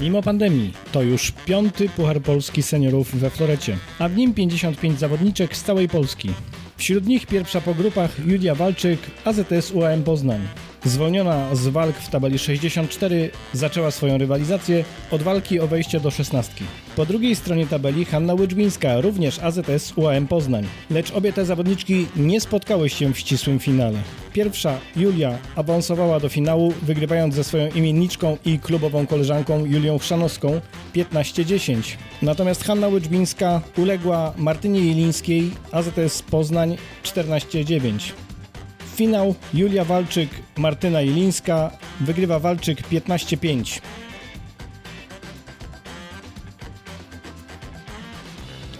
Mimo pandemii to już piąty Puchar Polski seniorów we Florecie, a w nim 55 zawodniczek z całej Polski. Wśród nich pierwsza po grupach Julia Walczyk, AZS UAM Poznań. Zwolniona z walk w tabeli 64 zaczęła swoją rywalizację od walki o wejście do szesnastki. Po drugiej stronie tabeli Hanna Łyczbińska, również AZS UAM Poznań. Lecz obie te zawodniczki nie spotkały się w ścisłym finale. Pierwsza, Julia, awansowała do finału, wygrywając ze swoją imienniczką i klubową koleżanką Julią Chrzanowską 15-10. Natomiast Hanna Łyczbińska uległa Martynie Jelińskiej, AZS Poznań 14-9. Finał Julia Walczyk, Martyna Jelińska, wygrywa Walczyk 15-5.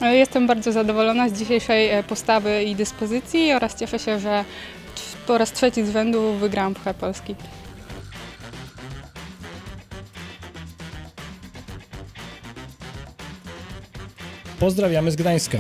Jestem bardzo zadowolona z dzisiejszej e, postawy i dyspozycji oraz cieszę się, że po raz trzeci z rzędu wygrałam Puchar Polski. Pozdrawiamy z Gdańska.